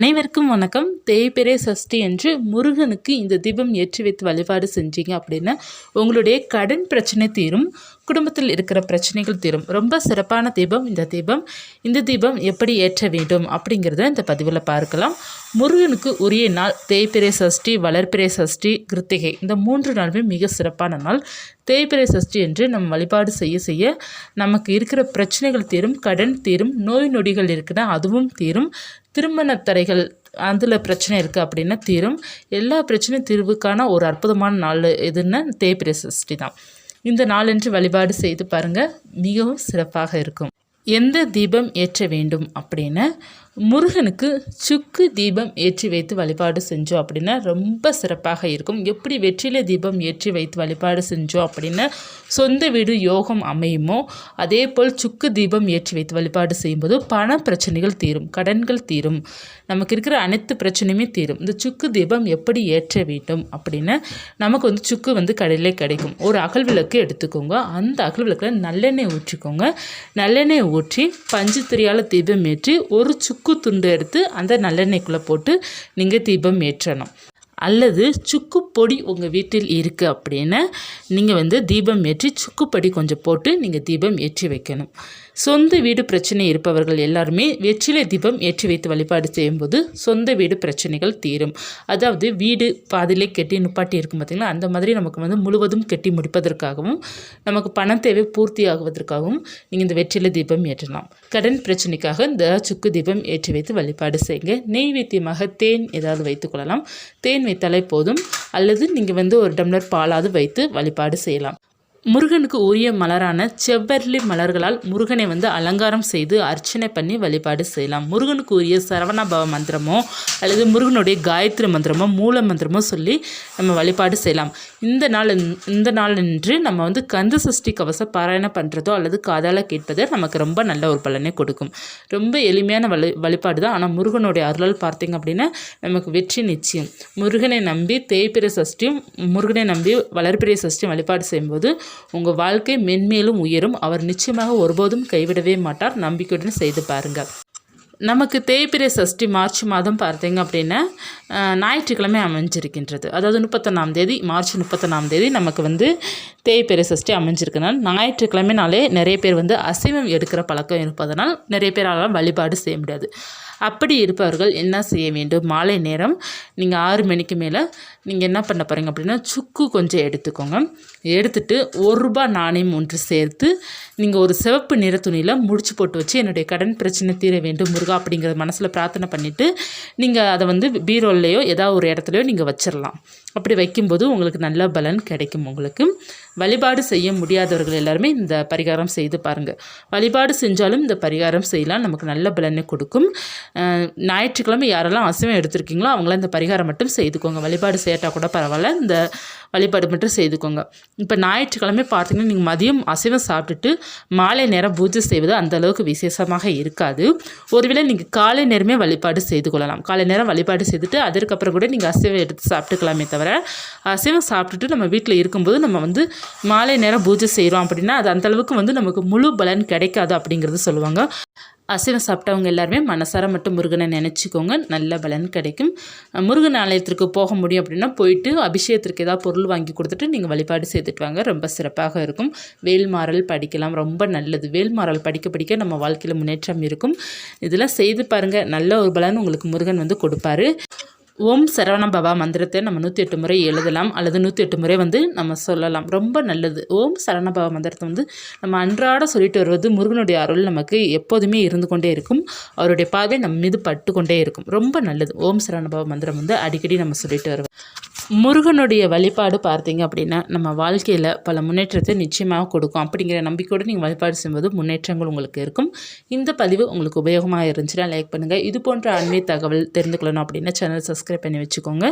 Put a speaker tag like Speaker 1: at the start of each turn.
Speaker 1: அனைவருக்கும் வணக்கம். தேய்பிறை சஷ்டி என்று முருகனுக்கு இந்த தீபம் ஏற்றி வைத்து வழிபாடு செஞ்சீங்க அப்படின்னா உங்களுடைய கடன் பிரச்சனை தீரும். குடும்பத்தில் இருக்கிற பிரச்சனைகள் தீரும். ரொம்ப சிறப்பான தீபம் இந்த தீபம். இந்த தீபம் எப்படி ஏற்ற வேண்டும் அப்படிங்கிறத இந்த பதிவில் பார்க்கலாம். முருகனுக்கு உரிய நாள் தேய்பிரை சஷ்டி வளர்பிரை சஷ்டி கிருத்திகை. இந்த மூன்று நாளுமே மிக சிறப்பான நாள். தேய்பிரை சஷ்டி என்று நம் வழிபாடு செய்ய செய்ய நமக்கு இருக்கிற பிரச்சனைகள் தீரும் கடன் தீரும் நோய் நொடிகள் இருக்குன்னா அதுவும் தீரும். திருமண தடைகள் அதில் பிரச்சனை இருக்குது அப்படின்னா தீரும். எல்லா பிரச்சனையும் தீர்வுக்கான ஒரு அற்புதமான நாள் எதுன்னா தேய்பிரை சஷ்டி தான். இந்த நாளன்று வழிபாடு செய்து பாருங்கள் மிகவும் சிறப்பாக இருக்கும். எந்த தீபம் ஏற்ற வேண்டும் அப்படின்னு முருகனுக்கு சுக்கு தீபம் ஏற்றி வைத்து வழிபாடு செஞ்சோம் அப்படின்னா ரொம்ப சிறப்பாக இருக்கும். எப்படி வெற்றிலை தீபம் ஏற்றி வைத்து வழிபாடு செஞ்சோம் அப்படின்னா சொந்த வீடு யோகம் அமையுமோ அதே போல் சுக்கு தீபம் ஏற்றி வைத்து வழிபாடு செய்யும்போது பண பிரச்சனைகள் தீரும் கடன்கள் தீரும். நமக்கு இருக்கிற அனைத்து பிரச்சனையுமே தீரும். இந்த சுக்கு தீபம் எப்படி ஏற்ற வேண்டும் அப்படின்னா நமக்கு வந்து சுக்கு வந்து கடையிலே கிடைக்கும். ஒரு அகல் விளக்கு எடுத்துக்கோங்க. அந்த அகல் விளக்கில் நல்லெண்ணெய் ஊற்றிக்கோங்க. நல்லெண்ணெய் ஊற்றி பஞ்சு திரியால் தீபம் ஏற்றி ஒரு சுக்கு சுக்கு துண்டு எடுத்து அந்த நல்லெண்ணெய்க்குள்ளே போட்டு நீங்கள் தீபம் ஏற்றணும். அல்லது சுக்குப்பொடி உங்கள் வீட்டில் இருக்குது அப்படின்னு நீங்கள் வந்து தீபம் ஏற்றி சுக்குப்பொடி கொஞ்சம் போட்டு நீங்கள் தீபம் ஏற்றி வைக்கணும். சொந்த வீடு பிரச்சனை இருப்பவர்கள் எல்லாருமே வெற்றிலை தீபம் ஏற்றி வைத்து வழிபாடு செய்யும்போது சொந்த வீடு பிரச்சனைகள் தீரும். அதாவது வீடு பாதிலே கெட்டி நுப்பாட்டி இருக்கும் பார்த்திங்களா அந்த மாதிரி நமக்கு வந்து முழுவதும் கெட்டி முடிப்பதற்காகவும் நமக்கு பணம் தேவை பூர்த்தி ஆகுவதற்காகவும் நீங்கள் இந்த வெற்றிலை தீபம் ஏற்றலாம். கடன் பிரச்சனைக்காக இந்த சுக்கு தீபம் ஏற்றி வைத்து வழிபாடு செய்யுங்க. நெய்வேத்தியமாக தேன் ஏதாவது வைத்துக்கொள்ளலாம் தேன் வைத்தாலே போதும். அல்லது நீங்கள் வந்து ஒரு டம்ளர் பாலாவது வைத்து வழிபாடு செய்யலாம். முருகனுக்கு உரிய மலரான செவ்வரளி மலர்களால் முருகனை வந்து அலங்காரம் செய்து அர்ச்சனை பண்ணி வழிபாடு செய்யலாம். முருகனுக்கு உரிய சரவணபவ மந்திரமோ அல்லது முருகனுடைய காயத்ரி மந்திரமோ மூல மந்திரமோ சொல்லி நம்ம வழிபாடு செய்யலாம். இந்த நாள் இந்த நாள் நின்று நம்ம வந்து கந்த சஷ்டி கவச பாராயணம் பண்ணுறதோ அல்லது காதால் கேட்பதோ நமக்கு ரொம்ப நல்ல ஒரு பலனை கொடுக்கும். ரொம்ப எளிமையான வழி வழிபாடு தான். ஆனால் முருகனுடைய அருளால் பார்த்தீங்க அப்படின்னா நமக்கு வெற்றி நிச்சயம். முருகனை நம்பி தேய்பிரை சஷ்டியும் முருகனை நம்பி வளர்பிறை சஷ்டியும் வழிபாடு செய்யும்போது உங்கள் வாழ்க்கை மென்மேலும் உயரும். அவர் நிச்சயமாக ஒருபோதும் கைவிடவே மாட்டார். நம்பிக்கையுடன் செய்து பாருங்கள் நமக்கு தேய்பிரை சஷ்டி மார்ச் மாதம் பார்த்தீங்க அப்படின்னா ஞாயிற்றுக்கிழமை அமைஞ்சிருக்கின்றது. அதாவது முப்பத்தொன்னாம் தேதி மார்ச் முப்பத்தொன்னாம் தேதி நமக்கு வந்து தேய்பிரை சஷ்டி அமைஞ்சிருக்கனால ஞாயிற்றுக்கிழமைனாலே நிறைய பேர் வந்து அசைவம் எடுக்கிற பழக்கம் இருப்பதனால் நிறைய பேரால் வழிபாடு செய்ய முடியாது. அப்படி இருப்பவர்கள் என்ன செய்ய வேண்டும்? மாலை நேரம் நீங்கள் ஆறு மணிக்கு மேலே நீங்கள் என்ன பண்ண போகிறீங்க அப்படின்னா சுக்கு கொஞ்சம் எடுத்துக்கோங்க. எடுத்துட்டு ஒரு ரூபா நாணயம் ஒன்று சேர்த்து நீங்கள் ஒரு சிவப்பு நிற துணியில் முடிச்சு போட்டு வச்சு என்னுடைய கடன் பிரச்சனை தீர வேண்டும். முருகா அப்படிங்கிறத மனசில் பிரார்த்தனை பண்ணிவிட்டு நீங்கள் அதை வந்து பீரோல்லையோ ஏதாவது ஒரு இடத்துலையோ நீங்கள் வச்சிடலாம் அப்படி வைக்கும்போது உங்களுக்கு நல்ல பலன் கிடைக்கும் உங்களுக்கு. வழிபாடு செய்ய முடியாதவர்கள் எல்லாருமே இந்த பரிகாரம் செய்து பாருங்கள் வழிபாடு செஞ்சாலும் இந்த பரிகாரம் செய்யலாம். நமக்கு நல்ல பலனை கொடுக்கும். ஞாயிற்றுக்கிழமை யாரெல்லாம் அசைவம் எடுத்திருக்கீங்களோ அவங்களாம் இந்த பரிகாரம் மட்டும் செய்துக்கோங்க. வழிபாடு செய்யட்டால் கூட பரவாயில்ல. இந்த வழிபாடு மட்டும் செய்துக்கோங்க. இப்போ ஞாயிற்றுக்கிழமை பார்த்தீங்கன்னா நீங்கள் மதியம் அசைவம் சாப்பிட்டுட்டு மாலை நேரம் பூஜை செய்வது அந்த அளவுக்கு விசேஷமாக இருக்காது. ஒருவேளை நீங்கள் காலை நேரமே வழிபாடு செய்து கொள்ளலாம். காலை நேரம் வழிபாடு செய்துட்டு அதற்கப்புறம் கூட நீங்கள் அசைவம் எடுத்து சாப்பிட்டுக்கலாமே தவிர அசைவம் சாப்பிட்டுட்டு நம்ம வீட்டில் இருக்கும்போது நம்ம வந்து மாலை நேரம் பூஜை செய்கிறோம் அப்படின்னா அது அந்தளவுக்கு வந்து நமக்கு முழு பலன் கிடைக்காது அப்படிங்கிறது சொல்லுவாங்க. அசைவம் சாப்பிட்டவங்க எல்லாருமே மனசார மட்டும் முருகனை நினச்சிக்கோங்க. நல்ல பலன் கிடைக்கும். முருகன் ஆலயத்திற்கு போக முடியும் அப்படின்னா போயிட்டு அபிஷேகத்திற்கு ஏதாவது பொருள் வாங்கி கொடுத்துட்டு நீங்கள் வழிபாடு செய்துட்டு வாங்க. ரொம்ப சிறப்பாக இருக்கும். வேல்மாறல் படிக்கலாம். ரொம்ப நல்லது. வேல்மாறல் படிக்க படிக்க நம்ம வாழ்க்கையில் முன்னேற்றம் இருக்கும். இதெல்லாம் செய்து பாருங்கள் நல்ல ஒரு பலன் உங்களுக்கு முருகன் வந்து கொடுப்பாரு. ஓம் சரவண பவா மந்திரத்தை நம்ம நூற்றி எட்டு முறை எழுதலாம் அல்லது நூற்றி எட்டு முறை வந்து நம்ம சொல்லலாம். ரொம்ப நல்லது. ஓம் சரவண பவா மந்திரத்தை வந்து நம்ம அன்றாட சொல்லிட்டு வருவது முருகனுடைய அருள் நமக்கு எப்போதுமே இருந்து கொண்டே இருக்கும். அவருடைய பார்வை நம்ம மீது பட்டு கொண்டே இருக்கும். ரொம்ப நல்லது. ஓம் சரவண பவா மந்திரம் வந்து அடிக்கடி நம்ம சொல்லிட்டு வருவோம் முருகனுடைய வழிபாடு பார்த்தீங்க அப்படின்னா நம்ம வாழ்க்கையில் பல முன்னேற்றத்தை நிச்சயமாக கொடுக்கும். அப்படிங்கிற நம்பிக்கையோடு நீங்கள் வழிபாடு செய்யும்போது முன்னேற்றங்கள் உங்களுக்கு இருக்கும். இந்த பதிவு உங்களுக்கு உபயோகமாக இருந்துச்சுன்னா லைக் பண்ணுங்கள் இது போன்ற அண்மை தகவல் தெரிந்து கொள்ளணும் அப்படின்னா சேனல் சப்ஸ்கிரைப் பண்ணி வச்சுக்கோங்க.